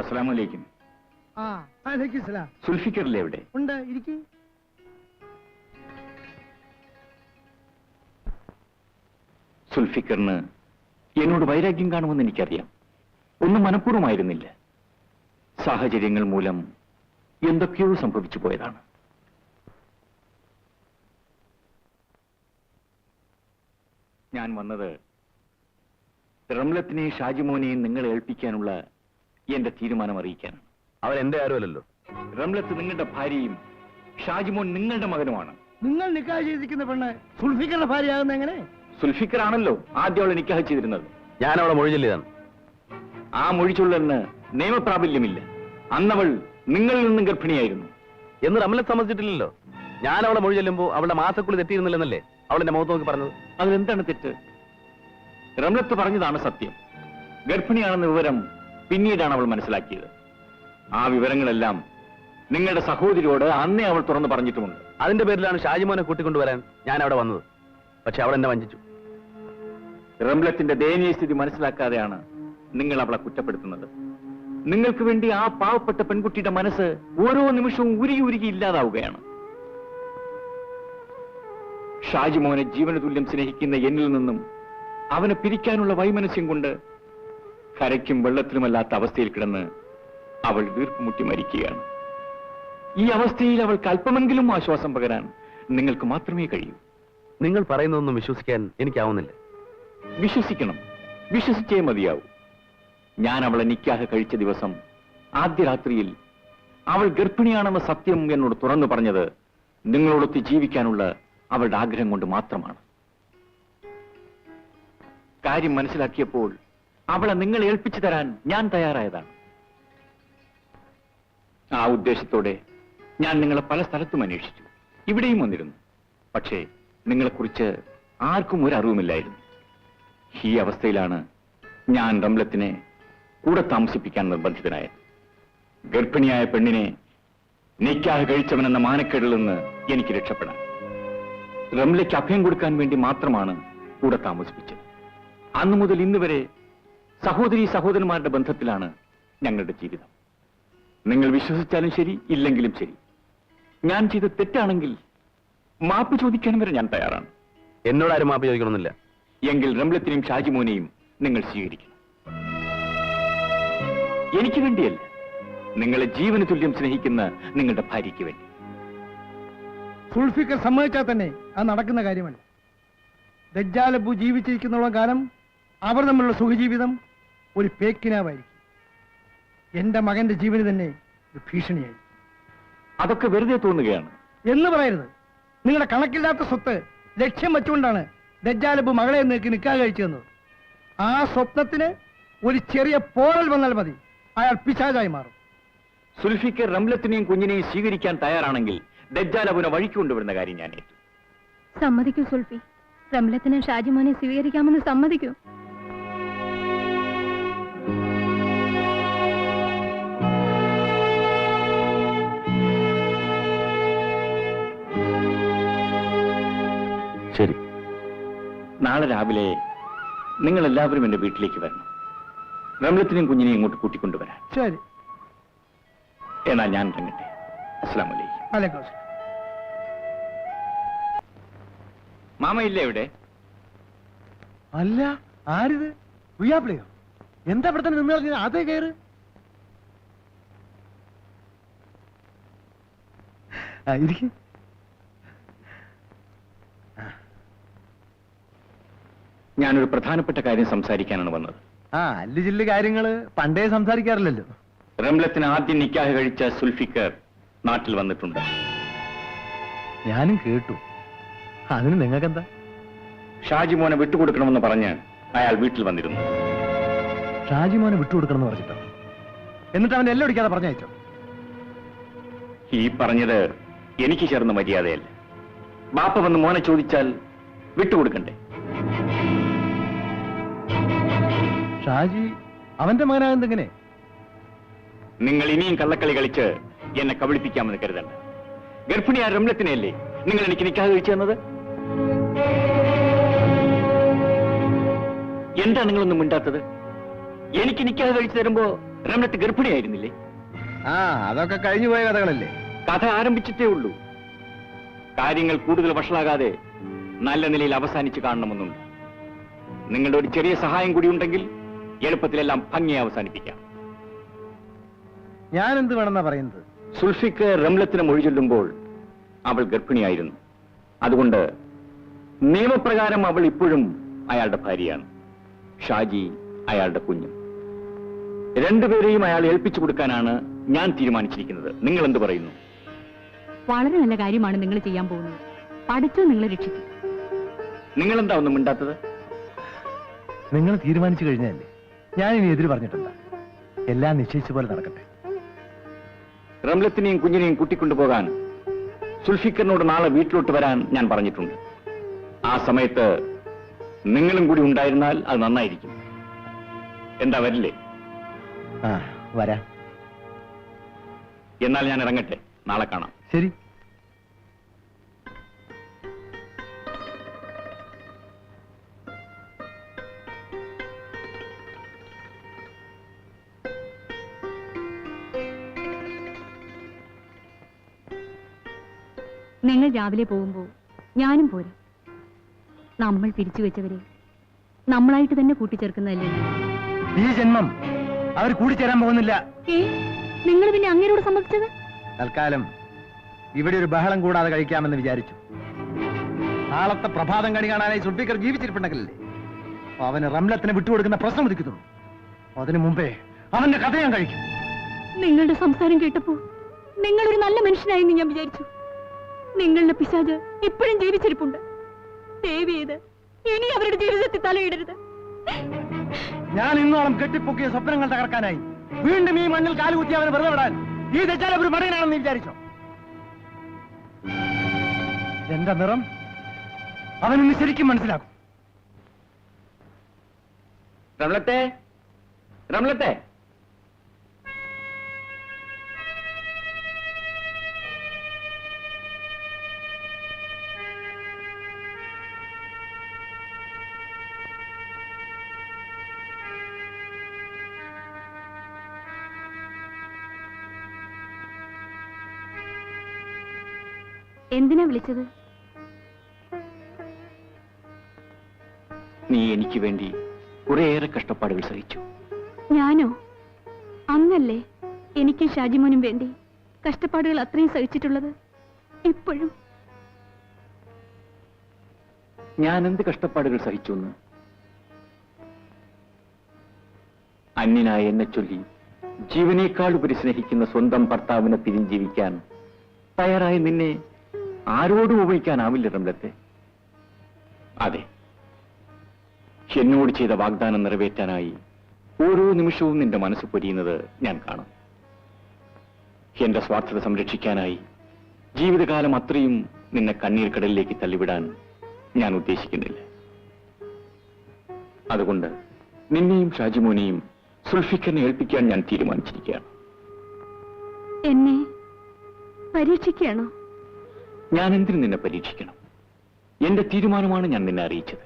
അസ്സലാമലൈക്കും സുൽഫിക്കറിലെ എവിടെ? ഉണ്ട് ഇരിക്കും. സുൽഫിക്കറിന് എന്നോട് വൈരാഗ്യം കാണുമെന്ന് എനിക്കറിയാം. ഒന്നും മനഃപൂർവമായിരുന്നില്ല. സാഹചര്യങ്ങൾ മൂലം എന്തൊക്കെയോ സംഭവിച്ചു പോയതാണ്. ഞാൻ വന്നത് റംലത്തിനെയും ഷാജിമോനെയും നിങ്ങളെ ഏൽപ്പിക്കാനുള്ള എന്റെ തീരുമാനം അറിയിക്കാൻ. അവർ എന്റെ ആരുമല്ലല്ലോ. റംലത്ത് നിങ്ങളുടെ ഭാര്യയും ഷാജിമോൻ നിങ്ങളുടെ മകനുമാണ്. നിങ്ങൾ നിക്കാഹ് ചെയ്തിരിക്കുന്ന പെണ്ണ് സുൽഫിക്കറിന്റെ ഭാര്യയാകുന്ന എങ്ങനെ? സുൽഫിക്കർ ആണല്ലോ ആദ്യം അവളെ നിക്കാഹ് ചെയ്തിരുന്നത്. ഞാൻ അവളെ മൊഴി ആ മൊഴിച്ചുള്ളെന്ന് നിയമപ്രാബല്യമില്ല. അന്നവൾ നിങ്ങളിൽ നിന്നും ഗർഭിണിയായിരുന്നു. എന്ന് റംലത്ത് സമ്മതിച്ചിട്ടില്ലല്ലോ. ഞാൻ അവളെ മൊഴി ചെല്ലുമ്പോ അവളുടെ മാസക്കുള്ളി തെറ്റിയിരുന്നില്ലെന്നല്ലേ അവളെന്റെ മുഖത്ത് നോക്കി പറഞ്ഞത്? അതിലെന്താണ് തെറ്റ്? റംലത്ത് പറഞ്ഞതാണ് സത്യം. ഗർഭിണിയാണെന്ന വിവരം പിന്നീടാണ് അവൾ മനസ്സിലാക്കിയത്. ആ വിവരങ്ങളെല്ലാം നിങ്ങളുടെ സഹോദരിയോട് അന്നേ അവൾ തുറന്നു പറഞ്ഞിട്ടുമുണ്ട്. അതിന്റെ പേരിലാണ് ഷാജിമോനെ കൂട്ടിക്കൊണ്ടുവരാൻ ഞാൻ അവിടെ വന്നത്. പക്ഷെ അവൾ എന്നെ വഞ്ചിച്ചു. റംലത്തിന്റെ ദയനീയ സ്ഥിതി മനസ്സിലാക്കാതെയാണ് നിങ്ങൾ അവളെ കുറ്റപ്പെടുത്തുന്നത്. നിങ്ങൾക്ക് വേണ്ടി ആ പാവപ്പെട്ട പെൺകുട്ടിയുടെ മനസ്സ് ഓരോ നിമിഷവും ഉരുകി ഉരുകി ഇല്ലാതാവുകയാണ്. ഷാജിമോനെ ജീവന തുല്യം സ്നേഹിക്കുന്ന എന്നിൽ നിന്നും അവനെ പിരിക്കാനുള്ള വൈമനസ്യം കൊണ്ട് കരയ്ക്കും വെള്ളത്തിലുമല്ലാത്ത അവസ്ഥയിൽ കിടന്ന് അവൾ വീർപ്പുമുട്ടി മരിക്കുകയാണ്. ഈ അവസ്ഥയിൽ അവൾക്ക് അല്പമെങ്കിലും ആശ്വാസം പകരാൻ നിങ്ങൾക്ക് മാത്രമേ കഴിയൂ. നിങ്ങൾ പറയുന്നതൊന്നും വിശ്വസിക്കാൻ എനിക്കാവുന്നില്ല. വിശ്വസിക്കണം. വിശ്വസിച്ചേ മതിയാവൂ. ഞാൻ അവളെ നിക്കാഹ് കഴിച്ച ദിവസം ആദ്യ രാത്രിയിൽ അവൾ ഗർഭിണിയാണെന്ന സത്യം എന്നോട് തുറന്നു പറഞ്ഞത് നിങ്ങളോടൊത്ത് ജീവിക്കാനുള്ള അവളുടെ ആഗ്രഹം കൊണ്ട് മാത്രമാണ്. കാര്യം മനസ്സിലാക്കിയപ്പോൾ അവളെ നിങ്ങൾ ഏൽപ്പിച്ചു തരാൻ ഞാൻ തയ്യാറായതാണ്. ആ ഉദ്ദേശത്തോടെ ഞാൻ നിങ്ങളെ പല സ്ഥലത്തും അന്വേഷിച്ചു. ഇവിടെയും വന്നിരുന്നു. പക്ഷേ നിങ്ങളെക്കുറിച്ച് ആർക്കും ഒരു അറിവുമില്ലായിരുന്നു. ഈ അവസ്ഥയിലാണ് ഞാൻ റംലത്തിനെ കൂടെ താമസിപ്പിക്കാൻ നിർബന്ധിതനായത്. ഗർഭിണിയായ പെണ്ണിനെ നിക്കാഹ് കഴിച്ചവനെന്ന മാനക്കേടിൽ നിന്ന് എനിക്ക് രക്ഷപ്പെടാൻ. റംലയ്ക്ക് അഭയം കൊടുക്കാൻ വേണ്ടി മാത്രമാണ് കൂടെ താമസിപ്പിച്ചത്. അന്നു മുതൽ ഇന്ന് വരെ സഹോദരി സഹോദരന്മാരുടെ ബന്ധത്തിലാണ് ഞങ്ങളുടെ ജീവിതം. നിങ്ങൾ വിശ്വസിച്ചാലും ശരി ഇല്ലെങ്കിലും ശരി. ഞാൻ ചെയ്ത തെറ്റാണെങ്കിൽ മാപ്പ് ചോദിക്കാൻ വരെ ഞാൻ തയ്യാറാണ്. എന്നോട് ആരും മാപ്പ് ചോദിക്കണമെന്നില്ല. എങ്കിൽ റംലത്തിനെയും ഷാജിമോനെയും നിങ്ങൾ സ്വീകരിക്കണം. എനിക്ക് വേണ്ടിയല്ല നിങ്ങളെ ജീവന് തുല്യം സ്നേഹിക്കുന്ന നിങ്ങളുടെ ഭാര്യയ്ക്ക് വേണ്ടി. സുൽഫിക്കർ സമ്മതിച്ചാൽ തന്നെ അത് നടക്കുന്ന കാര്യമല്ല. ദജ്ജാലബു ജീവിച്ചിരിക്കുന്നുള്ള കാലം അവർ തമ്മിലുള്ള സുഖജീവിതം ഒരു പേക്കിനാവായിരിക്കും. എന്റെ മകന്റെ ജീവന് തന്നെ ഒരു ഭീഷണിയായി അതൊക്കെ വെറുതെ തോന്നുകയാണ്. എന്ന് പറയരുത്. നിങ്ങളുടെ കണക്കില്ലാത്ത സ്വത്ത് ലക്ഷ്യം വെച്ചുകൊണ്ടാണ് ദജ്ജാലബ് മകളെ നീക്കി നിൽക്കാൻ കഴിച്ചു തന്നത്. ആ സ്വപ്നത്തിന് ഒരു ചെറിയ പോറൽ വന്നാൽ മതി. അയാൾ പിശാചായി മാറും. സുൽഫിക്ക് റംലത്തിനെയും കുഞ്ഞിനെയും സ്വീകരിക്കാൻ തയ്യാറാണെങ്കിൽ ദജ്ജാലബുനെ വഴിക്ക് കൊണ്ടുവരുന്ന കാര്യം ഞാൻ ഏറ്റു. സമ്മതിക്കൂ സുൽഫി. റംലത്തിനെ ഷാജിമോനെ സ്വീകരിക്കാമെന്ന് സമ്മതിക്കൂ. നാളെ രാവിലെ നിങ്ങൾ എല്ലാവരും എന്റെ വീട്ടിലേക്ക് വരണം. റംലത്തിനെയും കുഞ്ഞിനെയും ഇങ്ങോട്ട് കൂട്ടിക്കൊണ്ടുവരാൻ. ശരി. എന്നാൽ ഞാൻ ഇറങ്ങട്ടെ. അസ്സാം വലൈക്കും ഇല്ല അസ്സലാം. മാമയില്ലേ ഇവിടെ? അല്ല ആരിത്? ഉയ്യാപ്പിളിയോ? എന്താ ഇവിടെ തന്നെ നിന്ന് കളഞ്ഞത്? അതേ കയറ്. ഇരിക്കും. ഞാനൊരു പ്രധാനപ്പെട്ട കാര്യം സംസാരിക്കാനാണ് വന്നത്. ആ അല്ലു ചില്ലു കാര്യങ്ങൾ പണ്ടേ സംസാരിക്കാറില്ലല്ലോ. റംലത്തിന് ആദ്യം നിക്കാഹ് കഴിച്ച സുൽഫിക്കർ നാട്ടിൽ വന്നിട്ടുണ്ട്. ഞാനും കേട്ടു. അതിന് നിങ്ങൾക്കെന്താ? ഷാജിമോനെ വിട്ടുകൊടുക്കണമെന്ന് പറഞ്ഞ് അയാൾ വീട്ടിൽ വന്നിരുന്നു. ഷാജി മോനെ വിട്ടുകൊടുക്കണം എന്ന് പറഞ്ഞിട്ടോ? എന്നിട്ട് അവൻ എല്ലാം അടിക്കാതെ പറഞ്ഞയച്ചോ? ഈ പറഞ്ഞത് എനിക്ക് ചേർന്ന മര്യാദയല്ല. ബാപ്പ വന്ന് മോനെ ചോദിച്ചാൽ വിട്ടുകൊടുക്കണ്ടേ? ഷാജി അവന്റെ മകനാകുന്നെങ്ങനെ നിങ്ങൾ ഇനിയും കള്ളക്കളി കളിച്ച് എന്നെ കബളിപ്പിക്കാമെന്ന് കരുതണ്ട. ഗർഭിണിയായ റംലത്തിനെയല്ലേ നിങ്ങൾ എനിക്ക് നിക്കാഹ് കഴിച്ചു തന്നത്? എന്താ നിങ്ങളൊന്നും മിണ്ടാത്തത്? എനിക്ക് നിക്കാതെ കഴിച്ചു തരുമ്പോ റംലത്ത് ഗർഭിണിയായിരുന്നില്ലേ? ആ അതൊക്കെ കഴിഞ്ഞു പോയ കഥകളല്ലേ? കഥ ആരംഭിച്ചിട്ടേ ഉള്ളൂ. കാര്യങ്ങൾ കൂടുതൽ വഷളാകാതെ നല്ല നിലയിൽ അവസാനിച്ച് കാണണമെന്നുണ്ട്. നിങ്ങളുടെ ഒരു ചെറിയ സഹായം കൂടി ഉണ്ടെങ്കിൽ എളുപ്പത്തിലെല്ലാം ഭംഗി അവസാനിപ്പിക്കാം. ഞാൻ എന്ത് വേണമെന്നാ പറയുന്നത്? സുൽഫിക്ക് റംലത്തിന് മൊഴി ചൊല്ലുമ്പോൾ അവൾ ഗർഭിണിയായിരുന്നു. അതുകൊണ്ട് നിയമപ്രകാരം അവൾ ഇപ്പോഴും അയാളുടെ ഭാര്യയാണ്. ഷാജി അയാളുടെ കുഞ്ഞും. രണ്ടുപേരെയും അയാൾ ഏൽപ്പിച്ചു കൊടുക്കാനാണ് ഞാൻ തീരുമാനിച്ചിരിക്കുന്നത്. നിങ്ങൾ എന്ത് പറയുന്നു? വളരെ നല്ല കാര്യമാണ് നിങ്ങൾ ചെയ്യാൻ പോകുന്നത്. പഠിച്ചു നിങ്ങളെ രക്ഷിക്കും. നിങ്ങൾ എന്താ ഒന്നും മിണ്ടാത്തത്? നിങ്ങൾ തീരുമാനിച്ചു കഴിഞ്ഞല്ലേ? ഞാൻ ഇനി എതിര് പറഞ്ഞിട്ടുണ്ട് എല്ലാം നിശ്ചയിച്ച പോലെ നടക്കട്ടെ. റംലത്തിനെയും കുഞ്ഞിനെയും കൂട്ടിക്കൊണ്ടുപോകാൻ സുൽഫിക്കറിനോട് നാളെ വീട്ടിലോട്ട് വരാൻ ഞാൻ പറഞ്ഞിട്ടുണ്ട്. ആ സമയത്ത് നിങ്ങളും കൂടി ഉണ്ടായിരുന്നാൽ അത് നന്നായിരിക്കും. എന്താ വരില്ലേ? ആ വരാം. എന്നാൽ ഞാൻ ഇറങ്ങട്ടെ. നാളെ കാണാം. ശരി. നിങ്ങൾ രാവിലെ പോകുമ്പോൾ ഞാനും പോരും. നമ്മൾ പിരിച്ചു വെച്ചവരെ നമ്മളായിട്ട് തന്നെ കൂട്ടിച്ചേർക്കുന്നതല്ലേ? ഈ ജന്മം അവർ കൂടിച്ചേരാൻ പോകുന്നില്ല. നിങ്ങൾ പിന്നെ അങ്ങേരോട് സമ്മതിച്ചത്? തൽക്കാലം ഇവിടെ ഒരു ബഹളം കൂടാതെ കഴിക്കാമെന്ന് വിചാരിച്ചു. നാളത്തെ പ്രഭാതം കണി കാണാനായി സുൽഫിക്കർ ജീവിച്ചിരിപ്പുണ്ടെങ്കിലല്ലേ? അവന് റംലത്തിന് വിട്ടുകൊടുക്കുന്ന പ്രശ്നം ഉദിക്കുന്നുള്ളൂ. അതിനു മുമ്പേ അവന്റെ കഥ ഞാൻ കഴിക്കും. നിങ്ങളുടെ സംസാരം കേട്ടപ്പോ നിങ്ങളൊരു നല്ല മനുഷ്യനായെന്ന് ഞാൻ വിചാരിച്ചു. നിങ്ങളുടെ പിശാജ് ഇപ്പോഴും ജീവിച്ചിരിപ്പുണ്ട്. ദേവി ഇത് ഇനി അവരുടെ ജീവിതത്തിൽ തലയിടരുത്. ഞാൻ ഇന്നോളം കെട്ടിപ്പൊക്കിയ സ്വപ്നങ്ങൾ തകർക്കാനായി വീണ്ടും ഈ മണ്ണിൽ കാലുകുത്തി അവനെ വെറുതെ വിടാൻ ഈ തെച്ചാൽ ഒരു മടങ്ങനാണെന്ന് വിചാരിച്ചോ? എന്റെ നിറം? അവനൊന്ന് ശരിക്കും മനസ്സിലാക്കും. റംലത്തെ റംലത്തെ എന്തിനാ വിളിച്ചത്? നീ എനിക്ക് വേണ്ടി കുറേയേറെ കഷ്ടപ്പാടുകൾ സഹിച്ചു ഞാനോ? അന്നല്ലേ എനിക്ക് ഷാജിമോനും വേണ്ടി കഷ്ടപ്പാടുകൾ അത്രയും സഹിച്ചിട്ടുള്ളത്? ഇപ്പോഴും? ഞാൻ എന്ത് കഷ്ടപ്പാടുകൾ സഹിച്ചു എന്ന് അന്യനായ എന്നെ ചൊല്ലി ജീവനേക്കാൾ ഉപരി സ്നേഹിക്കുന്ന സ്വന്തം ഭർത്താവിനെ പിരിഞ്ജീവിക്കാൻ തയ്യാറായി നിന്നെ ആരോടും ഉപയോഗിക്കാനാവില്ല റംലത്തെ അതെ. എന്നോട് ചെയ്ത വാഗ്ദാനം നിറവേറ്റാനായി ഓരോ നിമിഷവും നിന്റെ മനസ്സ് പൊരിയുന്നത് ഞാൻ കാണും. എന്റെ സ്വാർത്ഥത സംരക്ഷിക്കാനായി ജീവിതകാലം അത്രയും നിന്നെ കണ്ണീർ കടലിലേക്ക് തള്ളിവിടാൻ ഞാൻ ഉദ്ദേശിക്കുന്നില്ല. അതുകൊണ്ട് നിന്നെയും ഷാജിമോനെയും സുൽഫിക്കറിനെ ഏൽപ്പിക്കാൻ ഞാൻ തീരുമാനിച്ചിരിക്കുകയാണ്. എന്നെ പരീക്ഷിക്കുകയാണോ? ഞാൻ എന്തിനു നിന്നെ പരീക്ഷിക്കണം? എന്റെ തീരുമാനമാണ് ഞാൻ നിന്നെ അറിയിച്ചത്.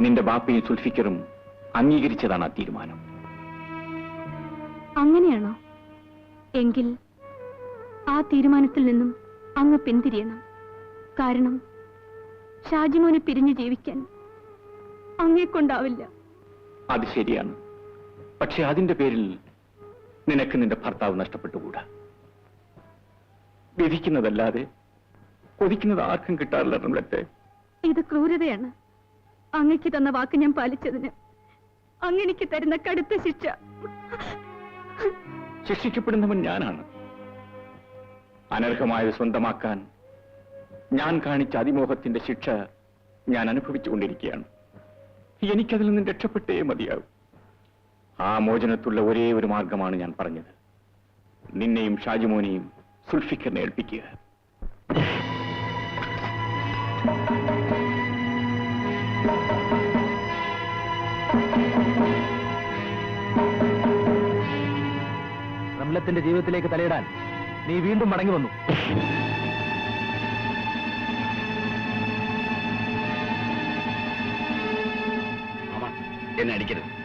നിന്റെ ബാപ്പയും സുൽഫിക്കറും അംഗീകരിച്ചതാണ് ആ തീരുമാനം. അങ്ങനെയാണോ? എങ്കിൽ ആ തീരുമാനത്തിൽ നിന്നും അങ്ങ് പിന്തിരിയണം. കാരണം ഷാജിമോനെ പിരിഞ്ഞു ജീവിക്കാൻ അങ്ങേ കൊണ്ടാവില്ല. അത് ശരിയാണ്. പക്ഷെ അതിന്റെ പേരിൽ നിനക്ക് നിന്റെ ഭർത്താവ് നഷ്ടപ്പെട്ടുകൂടാ? വിധിക്കുന്നതല്ലാതെ കൊതിക്കുന്നത് ആർക്കും കിട്ടാറില്ല നമ്മളത്തെ ഇത് ക്രൂരതയാണ്. അങ്ങക്ക് തന്ന വാക്ക് ഞാൻ പാലിച്ചതിന് അങ്ങനെക്ക് തരുന്ന കടുത്ത ശിക്ഷ. ശിക്ഷിക്കപ്പെടുന്നവൻ ഞാനാണ്. അനർഹമായത് സ്വന്തമാക്കാൻ ഞാൻ കാണിച്ച അതിമോഹത്തിന്റെ ശിക്ഷ ഞാൻ അനുഭവിച്ചുകൊണ്ടിരിക്കുകയാണ് എനിക്കതിൽ നിന്ന് രക്ഷപ്പെട്ടേ മതിയാവും. ആ മോചനത്തുള്ള ഒരേ ഒരു മാർഗമാണ് ഞാൻ പറഞ്ഞത്. നിന്നെയും ഷാജിമോനെയും സുൽഫിക്കറിനെ ഏൽപ്പിക്കുക. റംലത്തിന്റെ ജീവിതത്തിലേക്ക് തലയിടാൻ നീ വീണ്ടും മടങ്ങി വന്നു. എന്നെ അടിക്കരുത്.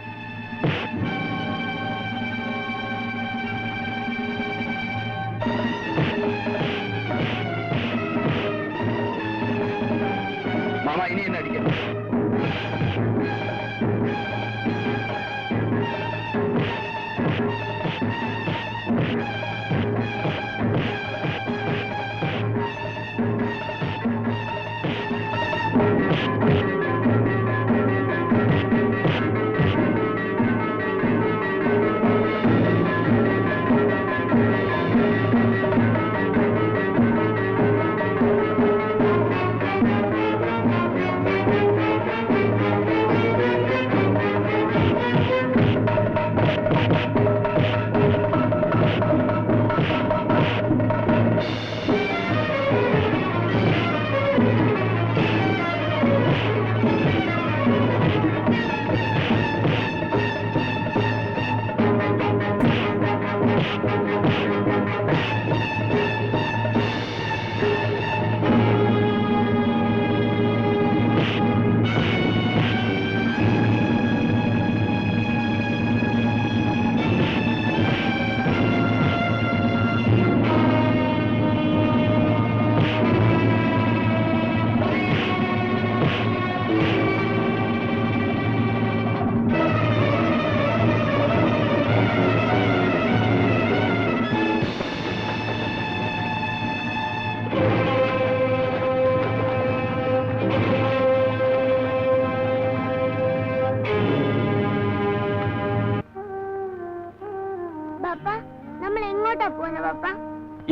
എങ്ങോട്ടാ പോകുന്നത് പപ്പ?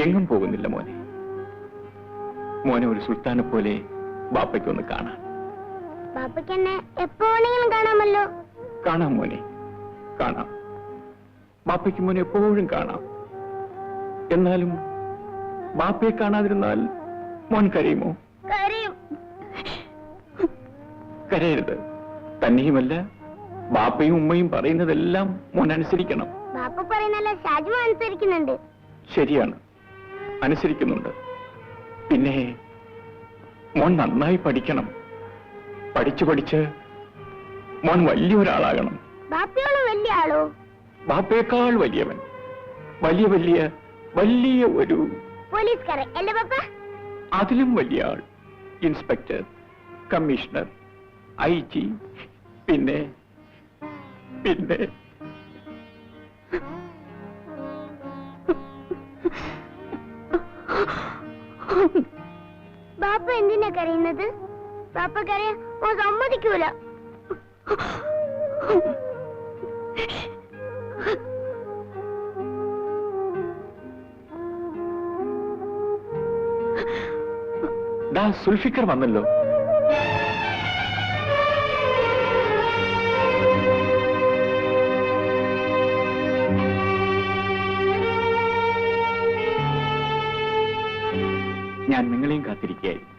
എങ്ങും പോകുന്നില്ല മോനെ. മോനെ ഒരു സുൽത്താനെ പോലെ ബാപ്പയ്ക്കൊന്ന് കാണാം. ബാപ്പയ്ക്ക് എന്നെ എപ്പോ വേണമെങ്കിലും കാണാമല്ലോ. കാണാം മോനെ. കാണാം. ബാപ്പയ്ക്ക് മോനെ എപ്പോഴും കാണാം. എന്നാലും ബാപ്പയെ കാണാതിരുന്നാൽ മോൻ കരയുമോ? കരയും. കരയരുത്. തന്നെയുമല്ല ബാപ്പയും ഉമ്മയും പറയുന്നതെല്ലാം മോൻ അനുസരിക്കണം. പാപ്പ പറയുന്നല്ല ഷാജു അനുസരിക്കുന്നുണ്ട്. ശരിയാണ്. അനുസരിക്കുന്നുണ്ട്. പിന്നെ മോൻ നന്നായി പഠിക്കണം. പഠിച്ചു പഠിച്ച് മോൻ വലിയൊരാളാകണം. ബാപ്പയോളം വലിയ ആളോ? ബാപ്പയേക്കാൾ വലിയവൻ. വലിയ വലിയ വലിയ ഒരു പോലീസുകാരൻ അല്ലേ ബാപ്പ? അതിലും വലിയ ആൾ. ഇൻസ്പെക്ടർ കമ്മീഷണർ ഐ ജി പിന്നെ പിന്നെ ബാപ്പ എന്തിനാ കരയുന്നത്? ബാപ്പ കരയാൻ ഓ സമ്മതിക്കൂല. സുൽഫിക്കർ വന്നല്ലോ. കാത്തിരിക്കുകയായിരുന്നു